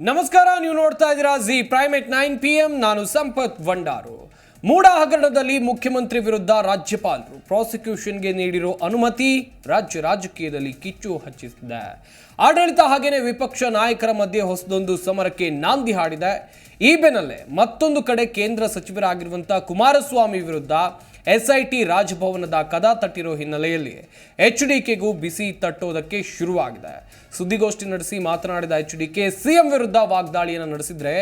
ನಮಸ್ಕಾರ, ನೀವು ನೋಡ್ತಾ ಇದ್ದೀರಾ Zee primetime nine P M ನಾನು ಸಂಪತ್ ಭಂಡಾರು. ಮೂಡ ಹಗರಣದಲ್ಲಿ ಮುಖ್ಯಮಂತ್ರಿ ವಿರುದ್ಧ ರಾಜ್ಯಪಾಲರು ಪ್ರಾಸಿಕ್ಯೂಷನ್ಗೆ ನೀಡಿರೋ ಅನುಮತಿ ರಾಜ್ಯ ರಾಜಕೀಯದಲ್ಲಿ ಕಿಚ್ಚು ಹಚ್ಚಿಸಿದೆ. ಆಡಳಿತ ಹಾಗೆಯೇ ವಿಪಕ್ಷ ನಾಯಕರ ಮಧ್ಯೆ ಹೊಸದೊಂದು ಸಮರಕ್ಕೆ ನಾಂದಿ ಹಾಡಿದೆ. ಈ ಬೆನ್ನಲ್ಲೇ ಮತ್ತೊಂದು ಕಡೆ ಕೇಂದ್ರ ಸಚಿವರಾಗಿರುವಂಥ ಕುಮಾರಸ್ವಾಮಿ ವಿರುದ್ಧ ಎಸ್ಐಟಿ ರಾಜಭವನದ ಕದ ತಟ್ಟಿರೋ ಹಿನ್ನೆಲೆಯಲ್ಲಿ ಎಚ್ ಡಿಕೆಗೂ ಬಿಸಿ ತಟ್ಟೋದಕ್ಕೆ ಶುರುವಾಗಿದೆ. ಸುದ್ದಿಗೋಷ್ಠಿ ನಡೆಸಿ ಮಾತನಾಡಿದ ಎಚ್ ಡಿಕೆ ಸಿಎಂ ವಿರುದ್ಧ ವಾಗ್ದಾಳಿಯನ್ನು ನಡೆಸಿದ್ರೆ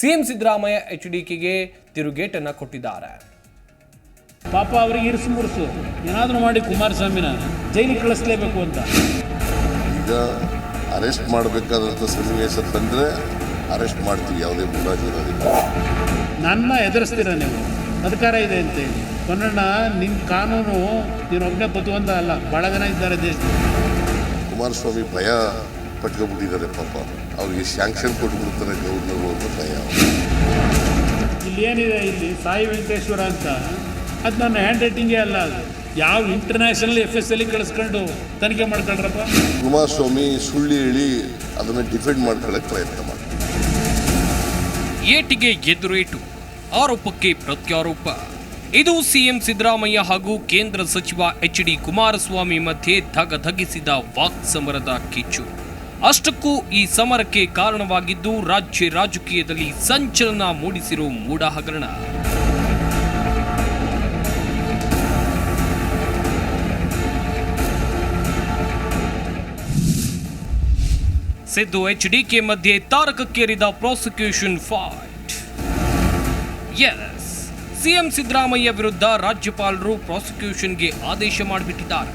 ಸಿಎಂ ಸಿದ್ದರಾಮಯ್ಯ ಎಚ್ ಡಿಕೆಗೆ ತಿರುಗೇಟನ್ನು ಕೊಟ್ಟಿದ್ದಾರೆ. ಪಾಪ ಅವರಿಗೆ ಇರಿಸು ಮುರುಸು ಏನಾದರೂ ಮಾಡಿ ಕುಮಾರಸ್ವಾಮಿನ ಜೈಲಿಗೆ ಕಳಿಸ್ಲೇಬೇಕು ಅಂತ. ಈಗ ಅರೆಸ್ಟ್ ಮಾಡಬೇಕಾದಂಥ ಸನ್ನಿವೇಶ ತಂದರೆ ಅರೆಸ್ಟ್ ಮಾಡ್ತೀವಿ ಯಾವುದೇ ಮುಲಾಜಿ ನನ್ನ ಎದುರಿಸ್ತೀರ ನೀವು? ಅಧಿಕಾರ ಇದೆ ಅಂತೇಳಿ ಕೊನ್ನಣ್ಣ ನಿಮ್ಮ ಕಾನೂನು ನೀನೊಬ್ಬನೇ ಬದುವಂತ ಅಲ್ಲ ಭಾಳ ಜನ ಇದ್ದಾರೆ ದೇಶ ಕುಮಾರಸ್ವಾಮಿ ಭಯ ಪಟ್ಕೊಬಿಟ್ಟಿದ್ದಾರೆ ಪಾಪ. ಅವ್ರಿಗೆ ಶಾಂಕ್ಷನ್ ಕೊಟ್ಬಿಡ್ತಾರೆ ಗೌರ್ನರ್ ಅಂತ ಭಯ. ಇಲ್ಲಿ ಏನಿದೆ ಇಲ್ಲಿ ಸಾಯಿ ವೆಂಕಟೇಶ್ವರ ಅಂತ? ಅದು ನನ್ನ ಹ್ಯಾಂಡ್ ರೈಟಿಂಗೇ ಅಲ್ಲ ಅದು. ಯಾವ ಇಂಟರ್ನ್ಯಾಷನಲ್ ಎಫ್ ಎಸ್ ಎಲ್ಲಿ ಕಳಿಸ್ಕೊಂಡು ತನಿಖೆ ಮಾಡ್ಕೊಳ್ರಪ್ಪ? ಕುಮಾರಸ್ವಾಮಿ ಸುಳ್ಳು ಹೇಳಿ ಅದನ್ನು ಡಿಫೆಂಡ್ ಮಾಡ್ಕೊಳ್ಳೋಕೆ ಪ್ರಯತ್ನ ಮಾಡ್ತೀವಿ ಏಟಿಗೆ ಎದುರೇಟು ಆರೋಪಕ್ಕೆ ಪ್ರತ್ಯಾರೋಪ. ಇದು ಸಿಎಂ ಸಿದ್ದರಾಮಯ್ಯ ಹಾಗೂ ಕೇಂದ್ರ ಸಚಿವ ಎಚ್ ಡಿ ಕುಮಾರಸ್ವಾಮಿ ಮಧ್ಯೆ ಧಗಧಗಿಸಿದ ವಾಕ್ಸಮರದ ಕಿಚ್ಚು. ಅಷ್ಟಕ್ಕೂ ಈ ಸಮರಕ್ಕೆ ಕಾರಣವಾಗಿದ್ದು ರಾಜ್ಯ ರಾಜಕೀಯದಲ್ಲಿ ಸಂಚಲನ ಮೂಡಿಸಿರೋ ಮೂಡ ಹಗರಣ ಸಿದ್ದು ಎಚ್ ಡಿಕೆ ಮಧ್ಯೆ ತಾರಕಕ್ಕೇರಿದ ಪ್ರಾಸಿಕ್ಯೂಷನ್ ಫೈಟ್. ಎಸ್ ಸಿಎಂ ಸಿದ್ದರಾಮಯ್ಯ ವಿರುದ್ಧ ರಾಜ್ಯಪಾಲರು ಪ್ರಾಸಿಕ್ಯೂಷನ್ಗೆ ಆದೇಶ ಮಾಡಿಬಿಟ್ಟಿದ್ದಾರೆ.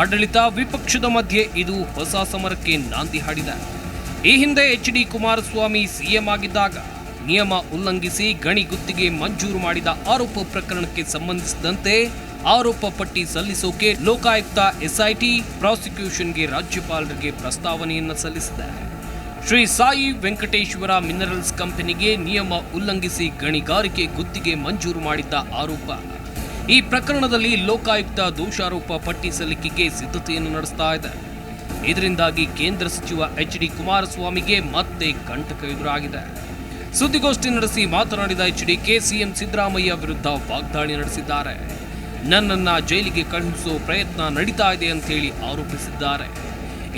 ಆಡಳಿತ ವಿಪಕ್ಷದ ಮಧ್ಯೆ ಇದು ಹೊಸ ಸಮರಕ್ಕೆ ನಾಂದಿ ಹಾಡಿದೆ. ಈ ಹಿಂದೆ ಎಚ್ ಡಿ ಕುಮಾರಸ್ವಾಮಿ ಸಿಎಂ ಆಗಿದ್ದಾಗ ನಿಯಮ ಉಲ್ಲಂಘಿಸಿ ಗಣಿ ಗುತ್ತಿಗೆ ಮಂಜೂರು ಮಾಡಿದ ಆರೋಪ ಪ್ರಕರಣಕ್ಕೆ ಸಂಬಂಧಿಸಿದಂತೆ ಆರೋಪ ಪಟ್ಟಿ ಸಲ್ಲಿಸೋಕೆ ಲೋಕಾಯುಕ್ತ ಎಸ್ಐಟಿ ಪ್ರಾಸಿಕ್ಯೂಷನ್ಗೆ ರಾಜ್ಯಪಾಲರಿಗೆ ಪ್ರಸ್ತಾವನೆಯನ್ನು ಸಲ್ಲಿಸಿದೆ ಶ್ರೀ ಸಾಯಿ ವೆಂಕಟೇಶ್ವರ ಮಿನರಲ್ಸ್ ಕಂಪನಿಗೆ ನಿಯಮ ಉಲ್ಲಂಘಿಸಿ ಗಣಿಗಾರಿಕೆ ಗುತ್ತಿಗೆ ಮಂಜೂರು ಮಾಡಿದ್ದ ಆರೋಪ. ಈ ಪ್ರಕರಣದಲ್ಲಿ ಲೋಕಾಯುಕ್ತ ದೋಷಾರೋಪ ಪಟ್ಟಿ ಸಲ್ಲಿಕೆಗೆ ಸಿದ್ಧತೆಯನ್ನು ನಡೆಸ್ತಾ ಇದೆ. ಇದರಿಂದಾಗಿ ಕೇಂದ್ರ ಸಚಿವ ಎಚ್ ಡಿ ಕುಮಾರಸ್ವಾಮಿಗೆ ಮತ್ತೆ ಕಂಟಕ ಎದುರಾಗಿದೆ. ಸುದ್ದಿಗೋಷ್ಠಿ ನಡೆಸಿ ಮಾತನಾಡಿದ H D K CM Siddaramaiah ವಿರುದ್ಧ ವಾಗ್ದಾಳಿ ನಡೆಸಿದ್ದಾರೆ. ನನ್ನನ್ನು ಜೈಲಿಗೆ ಕಳುಹಿಸುವ ಪ್ರಯತ್ನ ನಡೀತಾ ಇದೆ ಅಂತೇಳಿ ಆರೋಪಿಸಿದ್ದಾರೆ.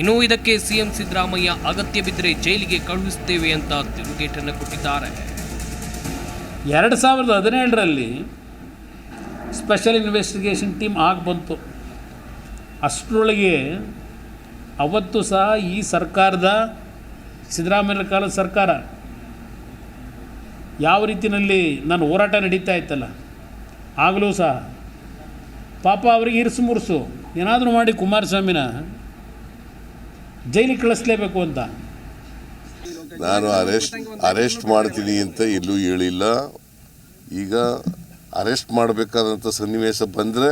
ಇನ್ನು ಇದಕ್ಕೆ ಸಿಎಂ ಸಿದ್ದರಾಮಯ್ಯ ಅಗತ್ಯ ಬಿದ್ದರೆ ಜೈಲಿಗೆ ಕಳುಹಿಸುತ್ತೇವೆ ಅಂತ ತಿರುಗೇಟನ್ನು ಕೊಟ್ಟಿದ್ದಾರೆ. ಎರಡು ಸಾವಿರದ ಹದಿನೇಳರಲ್ಲಿ ಸ್ಪೆಷಲ್ ಇನ್ವೆಸ್ಟಿಗೇಷನ್ ಟೀಮ್ ಆಗಿ ಬಂತು. ಅಷ್ಟರೊಳಗೆ ಅವತ್ತು ಸಹ ಈ ಸರ್ಕಾರದ ಸಿದ್ದರಾಮಯ್ಯ ಕಾಲದ ಸರ್ಕಾರ ಯಾವ ರೀತಿಯಲ್ಲಿ ನಾನು ಹೋರಾಟ ನಡೀತಾ ಇತ್ತಲ್ಲ, ಆಗಲೂ ಸಹ ಪಾಪ ಅವರಿಗೆ ಇರಿಸು ಮುರುಸು, ಏನಾದರೂ ಮಾಡಿ ಕುಮಾರಸ್ವಾಮಿನ ಜೈಲಿಗೆ ಕಳಿಸ್ಲೇಬೇಕು ಅಂತ. ನಾನು ಅರೆಸ್ಟ್ ಅರೆಸ್ಟ್ ಮಾಡ್ತೀನಿ ಅಂತ ಎಲ್ಲೂ ಹೇಳಿಲ್ಲ. ಈಗ ಅರೆಸ್ಟ್ ಮಾಡಬೇಕಾದಂಥ ಸನ್ನಿವೇಶ ಬಂದರೆ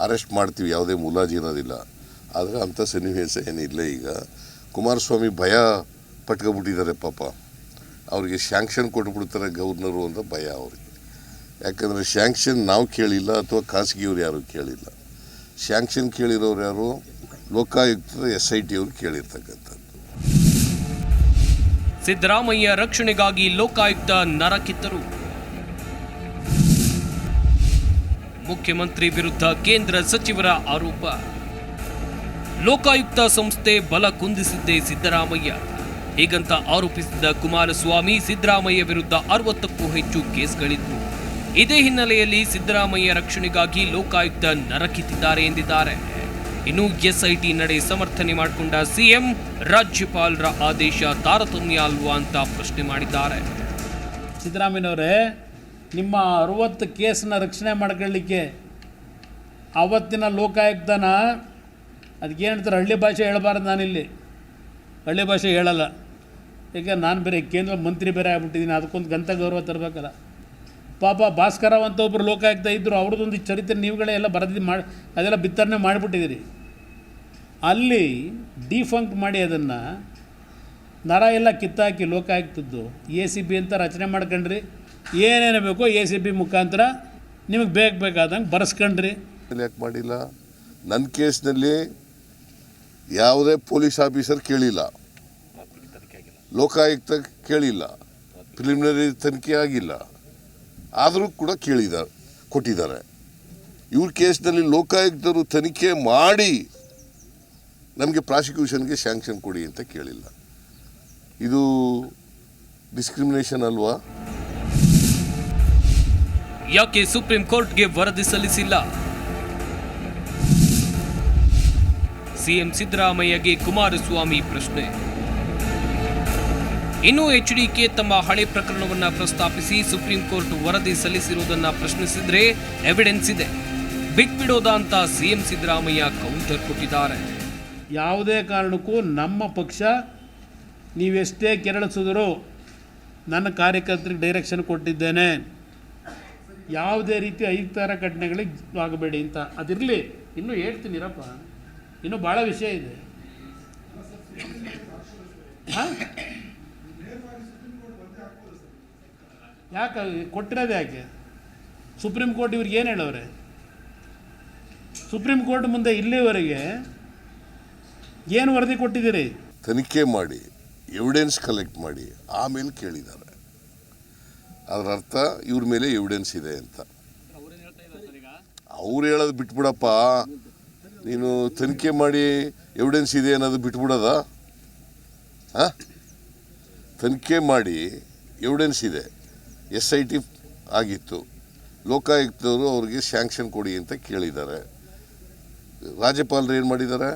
ಅರೆಸ್ಟ್ ಮಾಡ್ತೀವಿ, ಯಾವುದೇ ಮುಲಾಜಿ ಇರೋದಿಲ್ಲ. ಆದರೆ ಅಂಥ ಸನ್ನಿವೇಶ ಏನಿಲ್ಲ ಈಗ. ಕುಮಾರಸ್ವಾಮಿ ಭಯ ಪಟ್ಕೊಬಿಟ್ಟಿದ್ದಾರೆ ಪಾಪ. ಅವರಿಗೆ ಶ್ಯಾಂಕ್ಷನ್ ಕೊಟ್ಬಿಡ್ತಾರೆ ಗವರ್ನರು ಅಂತ ಭಯ ಅವರಿಗೆ. ಯಾಕಂದರೆ ಶ್ಯಾಂಕ್ಷನ್ ನಾವು ಕೇಳಿಲ್ಲ ಅಥವಾ ಖಾಸಗಿಯವ್ರು ಯಾರು ಕೇಳಿಲ್ಲ. ಶ್ಯಾಂಕ್ಷನ್ ಕೇಳಿರೋರು ಯಾರು? ಲೋಕಾಯುಕ್ತದ ಎಸ್ ಐ ಟಿ ಅವ್ರು ಕೇಳಿರ್ತಕ್ಕಂಥದ್ದು. ಸಿದ್ದರಾಮಯ್ಯ ರಕ್ಷಣೆಗಾಗಿ ಲೋಕಾಯುಕ್ತ ನರಕಿತ್ತರು ಮುಖ್ಯಮಂತ್ರಿ ವಿರುದ್ಧ ಕೇಂದ್ರ ಸಚಿವರ ಆರೋಪ. ಲೋಕಾಯುಕ್ತ ಸಂಸ್ಥೆ ಬಲ ಕುಂದಿಸಿದ್ದೇ ಸಿದ್ದರಾಮಯ್ಯ. ಹೀಗಂತ ಆರೋಪಿಸಿದ್ದ ಕುಮಾರಸ್ವಾಮಿ ಸಿದ್ದರಾಮಯ್ಯ ವಿರುದ್ಧ ಅರವತ್ತಕ್ಕೂ ಹೆಚ್ಚು ಕೇಸ್ಗಳಿದ್ವು ಇದೇ ಹಿನ್ನೆಲೆಯಲ್ಲಿ ಸಿದ್ದರಾಮಯ್ಯ ರಕ್ಷಣೆಗಾಗಿ ಲೋಕಾಯುಕ್ತ ನರಕಿತ್ತಿದ್ದಾರೆ ಎಂದಿದ್ದಾರೆ. ಇನ್ನು ಎಸ್ಐಟಿ ನಡೆ ಸಮರ್ಥನೆ ಮಾಡಿಕೊಂಡ ಸಿಎಂ ರಾಜ್ಯಪಾಲರ ಆದೇಶ ತಾರತಮ್ಯ ಅಲ್ವಾ ಅಂತ ಪ್ರಶ್ನೆ ಮಾಡಿದ್ದಾರೆ. ಸಿದ್ದರಾಮಯ್ಯನವರೇ, ನಿಮ್ಮ ಅರುವತ್ತು ಕೇಸನ್ನ ರಕ್ಷಣೆ ಮಾಡ್ಕೊಳ್ಳಿಕ್ಕೆ ಆವತ್ತಿನ ಲೋಕಾಯುಕ್ತನ ಅದಕ್ಕೆ ಹೇಳ್ತಾರೆ, ಹಳ್ಳಿ ಭಾಷೆ ಹೇಳಬಾರ್ದು ನಾನಿಲ್ಲಿ. ಹಳ್ಳಿ ಭಾಷೆ ಹೇಳಲ್ಲ. ಈಗ ನಾನು ಬೇರೆ ಕೇಂದ್ರ ಮಂತ್ರಿ ಬೇರೆ ಆಗ್ಬಿಟ್ಟಿದ್ದೀನಿ, ಅದಕ್ಕೊಂದು ಗಂತ ಗೌರವ ತರಬೇಕಲ್ಲ. ಪಾಪ ಭಾಸ್ಕರ ಅಂತ ಒಬ್ಬರು ಲೋಕಾಯುಕ್ತ ಇದ್ದರು ಅವ್ರದ್ದೊಂದು ಚರಿತ್ರೆ ನೀವುಗಳೇ ಎಲ್ಲ ಬರೆದು ಮಾಡಿ ಅದೆಲ್ಲ ಬಿತ್ತರಣೆ ಮಾಡಿಬಿಟ್ಟಿದ್ದೀರಿ. ಅಲ್ಲಿ ಡಿಫಂಕ್ಟ್ ಮಾಡಿ ಅದನ್ನು ನರ ಎಲ್ಲ ಕಿತ್ತಾಕಿ ಲೋಕಾಯುಕ್ತದ್ದು. ಎ ಸಿ ಬಿ ಅಂತ ರಚನೆ ಮಾಡ್ಕೊಂಡ್ರಿ. ಏನೇನು ಬೇಕೋ ಎ ಸಿ ಬಿ ಮುಖಾಂತರ ನಿಮಗೆ ಬೇಕು ಬೇಕಾದಂಗೆ ಬರೆಸ್ಕೊಂಡ್ರಿ. ಯಾಕೆ ಮಾಡಿಲ್ಲ. ನನ್ನ ಕೇಸ್ನಲ್ಲಿ ಯಾವುದೇ ಪೊಲೀಸ್ ಆಫೀಸರ್ ಕೇಳಿಲ್ಲ. ಲೋಕಾಯುಕ್ತ ಕೇಳಿಲ್ಲ. ಪ್ರಿಲಿಮಿನರಿ ತನಿಖೆ ಆಗಿಲ್ಲ. ಆದರೂ ಕೂಡ ಕೇಳಿದ್ದಾರೆ ಕೊಟ್ಟಿದ್ದಾರೆ. ಇವ್ರ ಕೇಸ್ನಲ್ಲಿ ಲೋಕಾಯುಕ್ತರು ತನಿಖೆ ಮಾಡಿ ನಮಗೆ ಪ್ರಾಸಿಕ್ಯೂಷನ್ಗೆ ಸ್ಯಾಂಕ್ಷನ್ ಕೊಡಿ ಅಂತ ಕೇಳಿಲ್ಲ. ಇದು ಡಿಸ್ಕ್ರಿಮಿನೇಷನ್ ಅಲ್ವಾ? ಯಾಕೆ ಸುಪ್ರೀಂ ಕೋರ್ಟ್ಗೆ ವರದಿ ಸಲ್ಲಿಸಿಲ್ಲ? ಸಿಎಂ ಸಿದ್ದರಾಮಯ್ಯಗೆ ಕುಮಾರಸ್ವಾಮಿ ಪ್ರಶ್ನೆ. ಇನ್ನು ಕೆ ತಮ್ಮ ಹಳೆ ಪ್ರಕರಣವನ್ನು ಪ್ರಸ್ತಾಪಿಸಿ ಸುಪ್ರೀಂ ಕೋರ್ಟ್ ವರದಿ ಸಲ್ಲಿಸಿರುವುದನ್ನು ಪ್ರಶ್ನಿಸಿದ್ರೆ ಎವಿಡೆನ್ಸ್ ಇದೆ. ಬಿಟ್ಬಿಡೋದಾ ಅಂತ ಸಿಎಂ ಸಿದ್ದರಾಮಯ್ಯ ಕೌಂಟರ್ ಕೊಟ್ಟಿದ್ದಾರೆ. ಯಾವುದೇ ಕಾರಣಕ್ಕೂ ನಮ್ಮ ಪಕ್ಷ ನೀವೆಷ್ಟೇ ಕೆರಳಿಸಿದರೂ ನನ್ನ ಕಾರ್ಯಕರ್ತರಿಗೆ ಡೈರೆಕ್ಷನ್ ಕೊಟ್ಟಿದ್ದೇನೆ. ಯಾವುದೇ ರೀತಿ ಅಹಿತರ ಘಟನೆಗಳಿಗೆ ಆಗಬೇಡಿ ಅಂತ. ಅದಿರಲಿ, ಇನ್ನೂ ಹೇಳ್ತೀನಿರಪ್ಪ ಇನ್ನೂ ಭಾಳ ವಿಷಯ ಇದೆ. ಹಾಂ? ಯಾಕೆ ಕೊಟ್ಟಿರೋದು ಯಾಕೆ? ಸುಪ್ರೀಂ ಕೋರ್ಟ್ ಇವ್ರಿಗೆ ಏನು ಹೇಳವ್ರೆ? ಸುಪ್ರೀಂ ಕೋರ್ಟ್ ಮುಂದೆ ಇಲ್ಲಿವರೆಗೆ ಏನು ವರದಿ ಕೊಟ್ಟಿದ್ದೀರಿ? ತನಿಖೆ ಮಾಡಿ ಎವಿಡೆನ್ಸ್ ಕಲೆಕ್ಟ್ ಮಾಡಿ, ಆಮೇಲೆ ಕೇಳಿದ್ದಾರೆ. ಅದರ ಅರ್ಥ ಇವ್ರ ಮೇಲೆ ಎವಿಡೆನ್ಸ್ ಇದೆ ಅಂತ. ಅವ್ರು ಹೇಳೋದು ಬಿಟ್ಬಿಡಪ್ಪ. ನೀನು ತನಿಖೆ ಮಾಡಿ ಎವಿಡೆನ್ಸ್ ಇದೆ ಅನ್ನೋದು ಬಿಟ್ಬಿಡೋದ? ಹಾಂ? ತನಿಖೆ ಮಾಡಿ ಎವಿಡೆನ್ಸ್ ಇದೆ. ಎಸ್ ಐ ಟಿ ಆಗಿತ್ತು. ಲೋಕಾಯುಕ್ತರು ಅವರಿಗೆ ಸ್ಯಾಂಕ್ಷನ್ ಕೊಡಿ ಅಂತ ಕೇಳಿದ್ದಾರೆ. ರಾಜ್ಯಪಾಲರು ಏನು ಮಾಡಿದ್ದಾರೆ?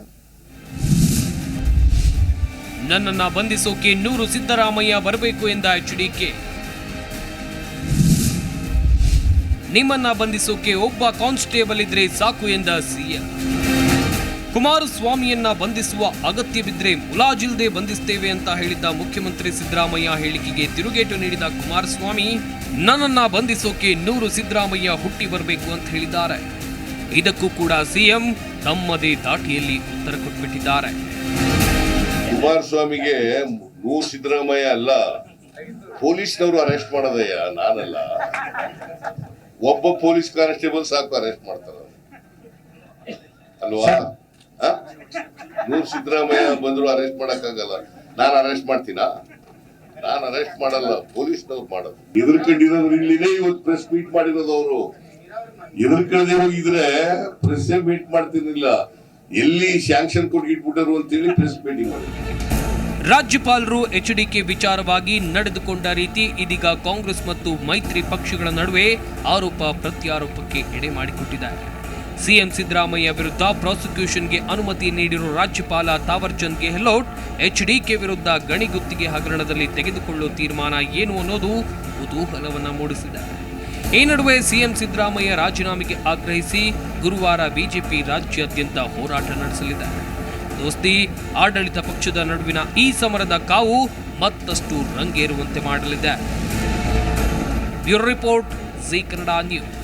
ನನ್ನನ್ನ ಬಂಧಿಸೋಕೆ ನೂರು ಸಿದ್ದರಾಮಯ್ಯ ಬರಬೇಕು ಎಂದ ಎಚ್ ಡಿ ಕೆ. ನಿಮ್ಮನ್ನ ಬಂಧಿಸೋಕೆ ಒಬ್ಬ ಕಾನ್ಸ್ಟೇಬಲ್ ಇದ್ರೆ ಸಾಕು ಎಂದ ಸಿಎಂ ಕುಮಾರಸ್ವಾಮಿಯನ್ನ ಬಂಧಿಸುವ ಅಗತ್ಯವಿದ್ರೆ ಮುಲಾಜಿಲ್ದೆ ಬಂಧಿಸ್ತೇವೆ ಅಂತ ಹೇಳಿದ್ದ ಮುಖ್ಯಮಂತ್ರಿ ಸಿದ್ದರಾಮಯ್ಯ ಹೇಳಿಕೆಗೆ ತಿರುಗೇಟು ನೀಡಿದ ಕುಮಾರಸ್ವಾಮಿ ನನ್ನನ್ನ ಬಂಧಿಸೋಕೆ ನೂರು ಸಿದ್ದರಾಮಯ್ಯ ಹುಟ್ಟಿ ಬರಬೇಕು ಅಂತ ಹೇಳಿದ್ದಾರೆ. ಇದಕ್ಕೂ ಕೂಡ ಸಿಎಂ ತಮ್ಮದೇ ದಾಟಿಯಲ್ಲಿ ಉತ್ತರ ಕೊಟ್ಬಿಟ್ಟಿದ್ದಾರೆ. ಕುಮಾರಸ್ವಾಮಿಗೆ ನೂರು ಸಿದ್ದರಾಮಯ್ಯ ಅಲ್ಲ ಪೊಲೀಸ್ನವರು ಅರೆಸ್ಟ್ ಮಾಡೋದಯ್ಯ ನಾನಲ್ಲ. ಒಬ್ಬ ಪೊಲೀಸ್ ಕಾನ್ಸ್ಟೇಬಲ್ ಸಾಕು ಅರೆಸ್ಟ್ ಮಾಡ್ತಾರ ಅಲ್ವಾ? ನೂರು ಸಿದ್ದರಾಮಯ್ಯ ಬಂದ್ರು ಅರೆಸ್ಟ್ ಮಾಡಕ್ಕಾಗಲ್ಲ. ನಾನು ಅರೆಸ್ಟ್ ಮಾಡ್ತೀನಾ? ನಾನು ಅರೆಸ್ಟ್ ಮಾಡಲ್ಲ, ಪೊಲೀಸ್ನವ್ರು ಮಾಡೋದು. ಎದುರ್ಕೊಂಡಿರೋರು ಇಲ್ಲಿನೇ ಇವತ್ತು ಪ್ರೆಸ್ ಮೀಟ್ ಮಾಡಿರೋದು ಅವರು. ಎದುರ್ಕಳದೆ ಹೋಗಿದ್ರೆ ಪ್ರೆಸ್ ಮೀಟ್ ಮಾಡ್ತಿರ್ಲಿಲ್ಲ. ಎಲ್ಲಿ ಶಾಂಕ್ಷನ್ ಇಟ್ಬಿಟ್ಟರು ಅಂತೇಳಿ ಪ್ರೆಸ್ ಮೀಟಿಂಗ್ ಮಾಡಿದ್ರು. ರಾಜ್ಯಪಾಲರು ಎಚ್ಡಿಕೆ ವಿಚಾರವಾಗಿ ನಡೆದುಕೊಂಡ ರೀತಿ ಇದೀಗ ಕಾಂಗ್ರೆಸ್ ಮತ್ತು ಮೈತ್ರಿ ಪಕ್ಷಗಳ ನಡುವೆ ಆರೋಪ ಪ್ರತ್ಯಾರೋಪಕ್ಕೆ ಎಡೆ ಮಾಡಿಕೊಟ್ಟಿದ್ದಾರೆ. ಸಿಎಂ ಸಿದ್ದರಾಮಯ್ಯ ವಿರುದ್ಧ ಪ್ರಾಸಿಕ್ಯೂಷನ್ಗೆ ಅನುಮತಿ ನೀಡಿರುವ ರಾಜ್ಯಪಾಲ ತಾವರ್ಚಂದ್ ಗೆಹ್ಲೋಟ್ ಎಚ್ಡಿಕೆ ವಿರುದ್ಧ ಗಣಿ ಗುತ್ತಿಗೆ ಹಗರಣದಲ್ಲಿ ತೆಗೆದುಕೊಳ್ಳುವ ತೀರ್ಮಾನ ಏನು ಅನ್ನೋದು ಕುತೂಹಲವನ್ನು ಮೂಡಿಸಿದೆ. ಈ ನಡುವೆ ಸಿಎಂ ಸಿದ್ದರಾಮಯ್ಯ ರಾಜೀನಾಮೆಗೆ ಆಗ್ರಹಿಸಿ ಗುರುವಾರ ಬಿಜೆಪಿ ರಾಜ್ಯಾದ್ಯಂತ ಹೋರಾಟ ನಡೆಸಲಿದೆ. ದೋಸ್ತಿ, ಆಡಳಿತ ಪಕ್ಷದ ನಡುವಿನ ಈ ಸಮರದ ಕಾವು ಮತ್ತಷ್ಟು ರಂಗೇರುವಂತೆ ಮಾಡಲಿದೆ. Bureau report Zee Kannada news.